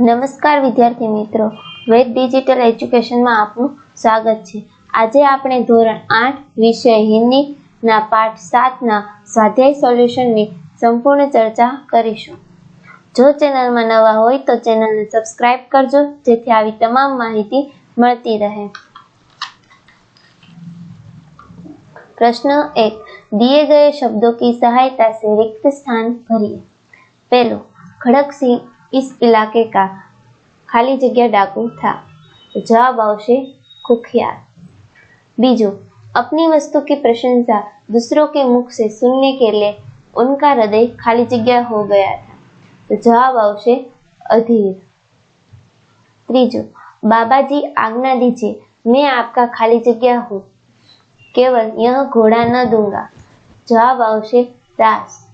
નમસ્કાર વિદ્યાર્થી મિત્રો. વેદ ડિજિટલ એજ્યુકેશનમાં આપનું સ્વાગત છે. આજે આપણે ધોરણ આઠ, વિષય હિન્દીના પાઠ સાતના સ્વાધ્યાય સોલ્યુશનની સંપૂર્ણ ચર્ચા કરીશું. જો ચેનલમાં નવા હોય તો ચેનલને સબસ્ક્રાઇબ કરજો, જેથી આવી તમામ માહિતી મળતી રહે. પ્રશ્ન એક. દિએ ગયે શબ્દો કી સહાયતા સે રિક્ત સ્થાન ભરીએ. પહેલો. ખડકસિંહ इस इलाके का खाली जगह डाकू था। जवाब आवश्य कुख्यात। बीजो, अपनी वस्तु की प्रशंसा दूसरों के मुख से सुनने के लिए उनका हृदय खाली जगह हो गया था। जवाब आवश्य अधीर। त्रीजो बाबा जी आज्ञा दीजिए, मैं आपका खाली जगह हूँ। केवल यह घोड़ा न दूँगा। जवाब आवश्य दास।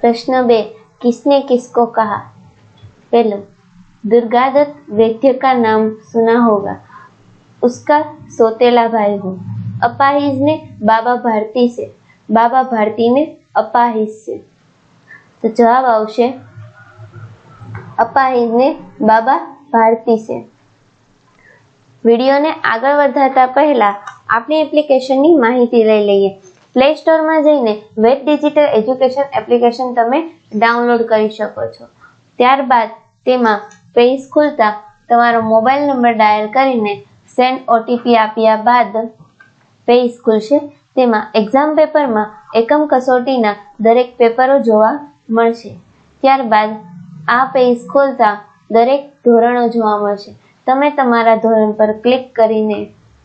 प्रश्न बे किसने किसको कहा पहलो दुर्गादत्त वैद्य का नाम सुना होगा उसका सोतेला भाई हूँ अपाहिज ने बाबा भारती से बाबा भारती ने अपाहिज से तो जवाब आवश्य અપાહિજ ને બાબા ભારતી છે વિડીયોને આગળ વધારતા પહેલા આપણી એપ્લિકેશનની માહિતી લઈ લઈએ પ્લે સ્ટોરમાં જઈને વેબ ડિજિટલ એજ્યુકેશન એપ્લિકેશન તમે ડાઉનલોડ કરી શકો છો. ત્યારબાદ તેમાં પેજ ખોલતા તમારો મોબાઈલ નંબર ડાયલ કરીને સેન્ડ ઓટીપી આપ્યા બાદ પેજ ખુલશે. તેમાં એક્ઝામ પેપરમાં એકમ કસોટીના દરેક પેપરો જોવા મળશે. ત્યારબાદ આ પેજ ખોલતા દરેક ધોરણો જોવા મળશે. તમે તમારા ધોરણ પર ક્લિક કરીને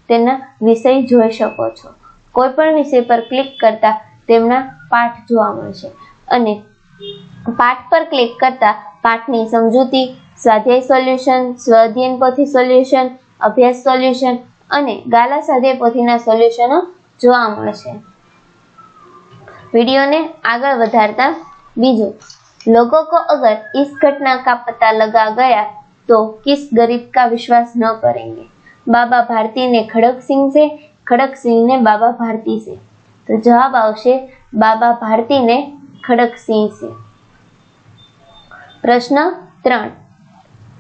તેના વિષય જોઈ શકો છો. કોઈ પણ વિષય પર ક્લિક કરતા તેમના પાઠ જોવા મળશે અને પાઠ પર ક્લિક કરતા પાઠની સમજૂતી સ્વાધ્યાય સોલ્યુશન સ્વઅધ્યયન પોથી સોલ્યુશન અભ્યાસ સોલ્યુશન અને ગાલા સ્વાધ્યાય પોથીના સોલ્યુશનો જોવા મળશે वीडियो ने आगे વધારતા બીજું लोगों को अगर इस घटना का पता लगा गया तो किस गरीब का विश्वास न करेंगे बाबा भारती ने खड़क सिंह से खड़क सिंह ने बाबा भारती से। तो जवाब आवश्य बाबा भारती ने खड़क सिंह से। प्रश्न त्रण।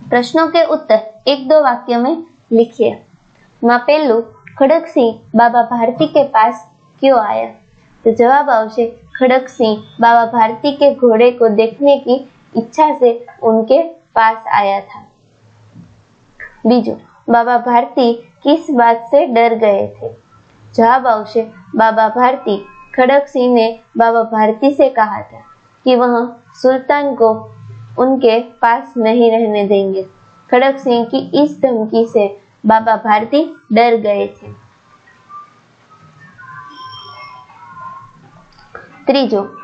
प्रश्नों के उत्तर एक दो वाक्य में लिखिए। माँ पेलू खड़क सिंह बाबा भारती के पास क्यों आया? तो जवाब आवश्य खड़क सिंह बाबा भारती के घोड़े को देखने की इच्छा से उनके पास आया था। बीजो, बाबा भारती किस बात से डर गए थे। जवाब आवश्य बाबा भारती खड़क सिंह ने बाबा भारती से कहा था कि वह सुल्तान को उनके पास नहीं रहने देंगे। खड़क सिंह की इस धमकी से बाबा भारती डर गए थे। त्रीजो,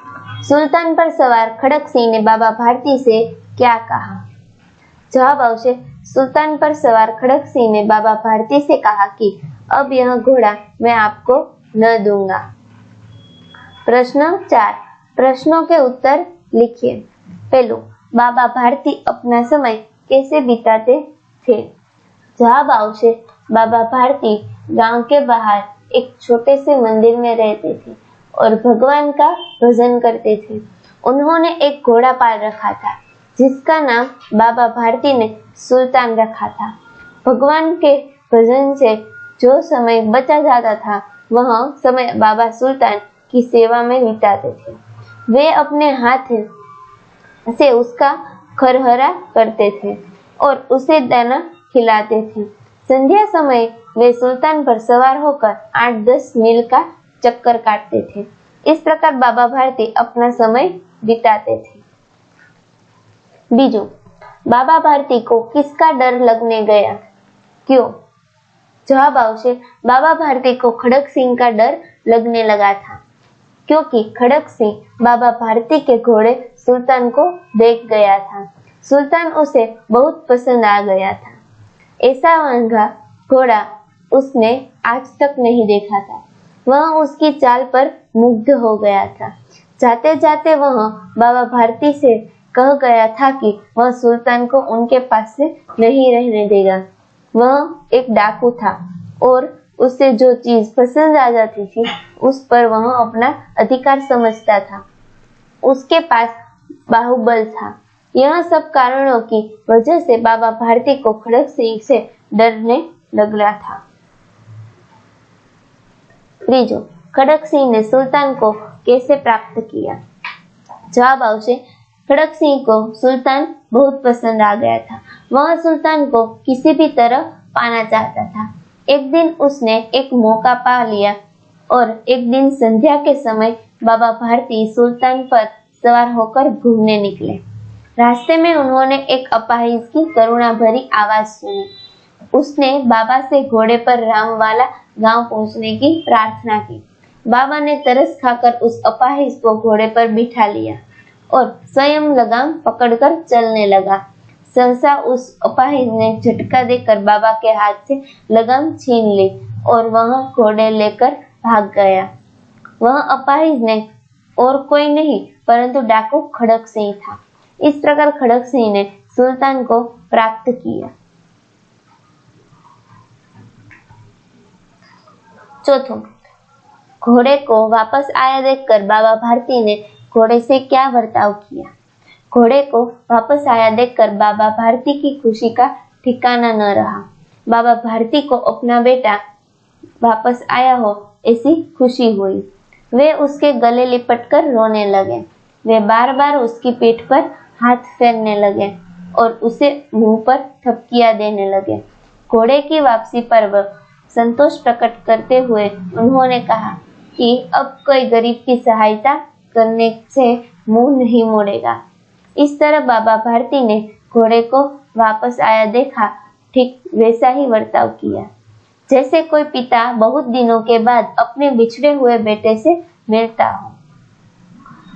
सुल्तान पर सवार खड़क सिंह ने बाबा भारती से क्या कहा? जवाब आवश्य सुल्तान पर सवार खड़क सिंह ने बाबा भारती से कहा कि, अब यह घोड़ा मैं आपको न दूँगा। प्रश्न चार। प्रश्नों के उत्तर लिखिए। पहलू, बाबा भारती अपना समय कैसे बिताते थे? जवाब आवश्य बाबा भारती गाँव के बाहर एक छोटे से मंदिर में रहते थे और भगवान का भजन करते थे। उन्होंने एक घोड़ा पाल रखा था। जिसका नाम बाबा भारती ने सुल्तान रखा था। भगवान के भजन से जो समय बचा जाता था, वह समय बाबा सुल्तान की सेवा में बिताते थे। वे अपने हाथ से उसका खरहरा करते थे और उसे दाना खिलाते थे। संध्या समय वे सुल्तान पर सवार होकर आठ दस मील का चक्कर काटते थे। इस प्रकार बाबा भारती अपना समय बिताते थे। बीजू, बाबा भारती को किसका डर लगने गया? क्यों? जवाब आवश्य बाबा भारती को खड़क सिंह का डर लगने लगा था, क्योंकि खड़क सिंह बाबा भारती के घोड़े सुल्तान को देख गया था। सुल्तान उसे बहुत पसंद आ गया था। ऐसा महँगा घोड़ा उसने आज तक नहीं देखा था। वह उसकी चाल पर मुग्ध हो गया था। जाते जाते वह बाबा भारती से कह गया था कि वह सुल्तान को उनके पास से नहीं रहने देगा वह एक डाकू था और उसे जो चीज पसंद आ जाती थी उस पर वह अपना अधिकार समझता था उसके पास बाहुबल था यह सब कारणों की वजह से बाबा भारती को खड़क सिंह से डरने लग रहा था ત્રીજો खड़क सिंह ने सुल्तान को कैसे प्राप्त किया जवाब आवश्य खड़क सिंह को सुल्तान बहुत पसंद आ गया था। वह सुल्तान को किसी भी तरह पाना चाहता था। एक दिन उसने एक मौका पा लिया और एक दिन संध्या के समय बाबा भारती सुल्तान पर सवार होकर घूमने निकले। रास्ते में उन्होंने एक अपाहिज की करुणा भरी आवाज़ सुनी। उसने बाबा से घोड़े पर रामवाला गाँव पहुँचने की प्रार्थना की। बाबा ने तरस खाकर उस अपाहिज को घोड़े पर बिठा लिया। और स्वयं लगाम पकड़कर चलने लगा। सहसा उस अपाहिज ने झटका देकर बाबा के हाथ से लगाम छीन ली और वह घोड़े लेकर भाग गया। वह अपाहिज ने, और कोई नहीं, परंतु डाकू खड़क सिंह था। इस प्रकार खड़क सिंह ने सुल्तान को प्राप्त किया। चौथों, घोड़े को वापस आया देखकर बाबा भारती ने घोड़े से क्या बर्ताव किया? घोड़े को वापस आया देखकर बाबा भारती की खुशी का ठिकाना न रहा। बाबा भारती को अपना बेटा वापस आया हो, ऐसी खुशी हुई। वे उसके गले लिपट कर रोने लगे। वे बार बार उसकी पीठ पर हाथ फेरने लगे और उसे मुँह पर थपकिया देने लगे। घोड़े की वापसी पर वह संतोष प्रकट करते हुए उन्होंने कहा कि अब कोई गरीब की सहायता करने से मुँह नहीं मोड़ेगा। इस तरह बाबा भारती ने घोड़े को वापस आया देखा, ठीक वैसा ही वर्ताव किया। जैसे कोई पिता बहुत दिनों के बाद अपने बिछड़े हुए बेटे से मिलता हो।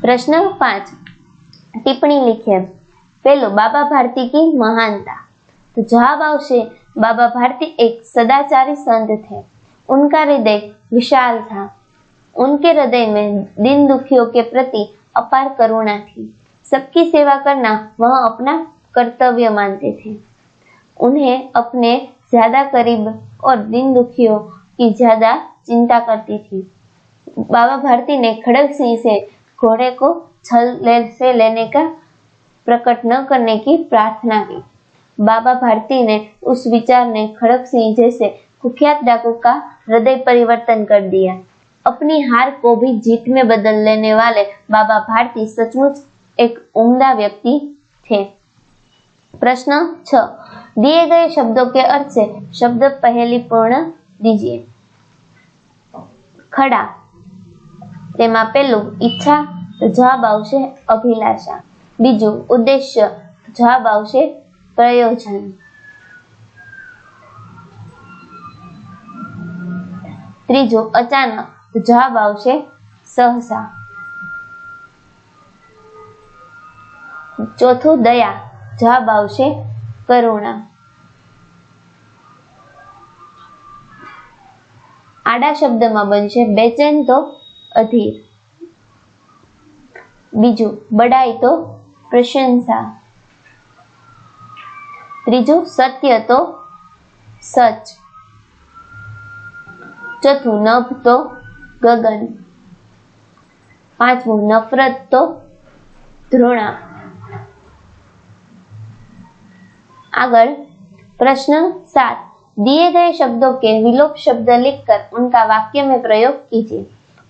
प्रश्न पाँच, टिप्पणी लिखिए पहलो, बाबा भारती की महानता। तो जवाब आवश्य बाबा भारती एक सदाचारी संत थे। उनका हृदय विशाल था। उनके हृदय में दिन दुखियों के प्रति अपार करुणा थी। सबकी सेवा करना वह अपना कर्तव्य मानते थे। उन्हें अपने ज़्यादा करीब और दिन दुखियों की ज़्यादा चिंता करती थी। बाबा भारती ने खड़ग सिंह से घोड़े को छल ले, से लेने का प्रकट न करने की प्रार्थना की। बाबा भारती ने उस विचार ने खड़ग सिंह जैसे कुख्यात डाकू का हृदय परिवर्तन कर दिया। अपनी हार को भी जीत में बदल लेने वाले बाबा भारती सचमुच एक उम्दा व्यक्ति थे प्रश्न छ दिए गए शब्दों के अर्थ से शब्द पहली पूर्ण दीजिए खड़ा તેમાં પેલું ઈચ્છા તો જવાબ આવશે અભિલાષા બીજું ઉદ્દેશ્ય જવાબ આવશે પ્રયોજન ત્રીજું અચાનક તો જવાબ આવશે સહસા. ચોથું દયા, જવાબ આવશે કરુણા. આડા શબ્દમાં બનશે બેચેન તો અધીર. બીજું, બડાઈ તો પ્રશંસા. ત્રીજું, સત્ય તો સચ. ચોથું, નભ તો ગગન. પાંચમું, નફરત તો ધૃણા. આગળ प्रश्न सात दिए गए शब्दों के विलोप शब्द लिखकर उनका वाक्य में प्रयोग कीजिए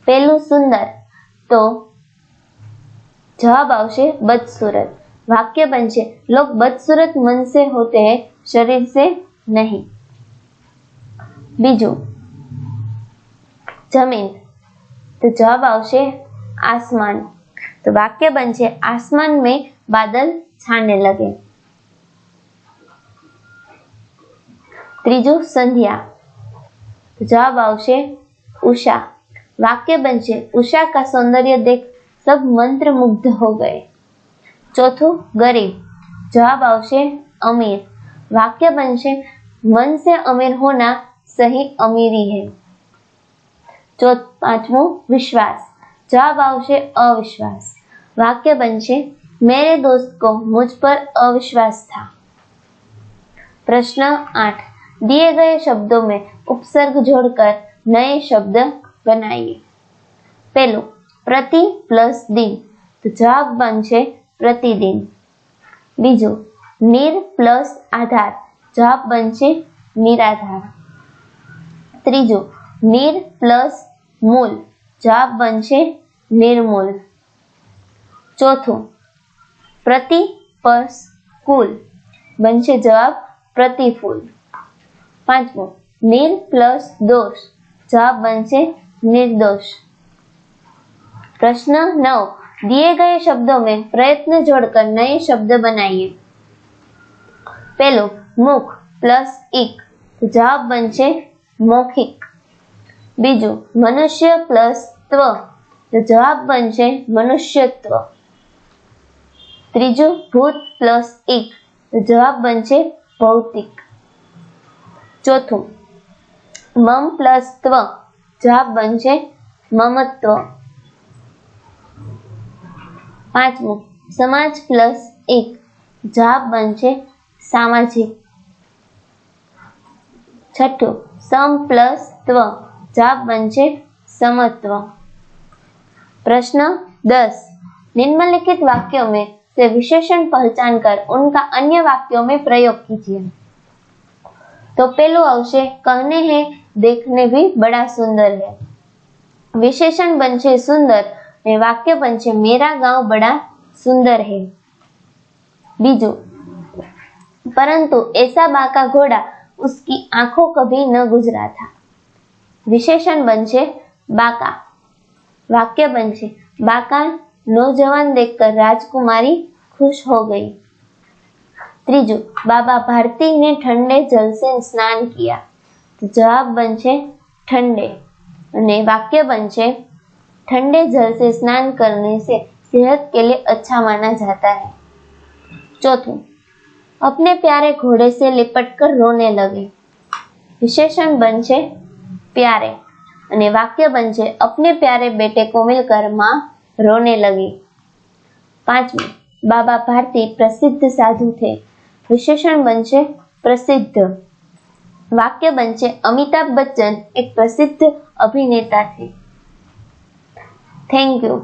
पहलू सुंदर तो જવાબ આવશે બદસુરત. વાક્ય બનશે, લોક બદસુરત મન હોતે શરીર સે નહીં. બીજું જમીન તો જવાબ આવશે આસમાન તો વાક્ય બનશે આસમાન મેં બાદલ છાને લગે ત્રીજું સંધ્યા તો જવાબ આવશે ઉષા વાક્ય બનશે उषा का सौंदर्य देख सब मंत्र मुग्ध हो गए ચોથું ગરીબ જવાબ આવશે અમીર વાક્ય બનશે મન સે અમીર હોના સહી અમીરી હૈ पांचमो विश्वास। जवाब अविश्वास। वाक्य बन मेरे दोस्त को मुझ पर अविश्वास था। प्रश्न आठ। दिए गए शब्दों में उपसर्ग जोड़कर नए शब्द बनाइए। पहलू, प्रति प्लस दिन। तो जवाब बन प्रतिदिन। बीजू, निर प्लस आधार। जवाब बन निराधार। तीजू નીર प्लस मूल। जवाब बन નિર્મૂલ चौथो, प्रति પર્સ કુલ बन જવાબ प्रतिफूल। पांचमो નીર प्लस दोष। जवाब बन निर्दोष। प्रश्न नौ, दिए गए शब्दों में प्रयत्न जोड़कर नए शब्द बनाइए। पहलो, मुख प्लस एक जवाब बन मौखिक। બીજું, મનુષ્ય પ્લસ ત્વ. તો જવાબ બનશે મનુષ્યત્વ. ત્રીજું, ભૂત પ્લસ એક તો જવાબ બનશે ભૌતિક. ચોથું, મમ પ્લસ ત્વ. જવાબ બનશે મમત્વ. પાંચમું, સમાજ પ્લસ એક જવાબ બનશે સામાજિક. છઠ્ઠું, સમ પ્લસ ત્વ. जवाब बनचे समत्व. प्रश्न दस. निम्नलिखित वाक्यों में से विशेषण पहचान कर उनका अन्य वाक्यों में प्रयोग कीजिए। तो पहलू अवश्य कहने हैं, देखने भी बड़ा सुंदर है। विशेषण बनचे सुंदर वाक्य बनचे मेरा गाँव बड़ा सुंदर है। बीजू। परंतु ऐसा बाका घोड़ा उसकी आँखों कभी न गुजरा था। विशेषण बन बाका वाक्य बन बाका नौजवान देखकर राजकुमारी खुश हो गई तीजु बाबा भारती ने ठंडे जल से स्नान किया तो जवाब बन ठंडे ने वाक्य बन ठंडे जल से स्नान करने से सेहत के लिए अच्छा माना जाता है चौथो अपने प्यारे घोड़े से लिपटकर रोने लगे विशेषण बन प्यारे અને વાક્ય બનશે, અપને પ્યારે બેટે કોમિલ કરમાં રોને લગી. પાંચમું, બાબા ભારતી પ્રસિદ્ધ સાધુ થે. વિશેષણ બનશે, પ્રસિદ્ધ. વાક્ય બનશે, અમિતાભ બચ્ચન એક પ્રસિદ્ધ અભિનેતા છે થેન્ક યુ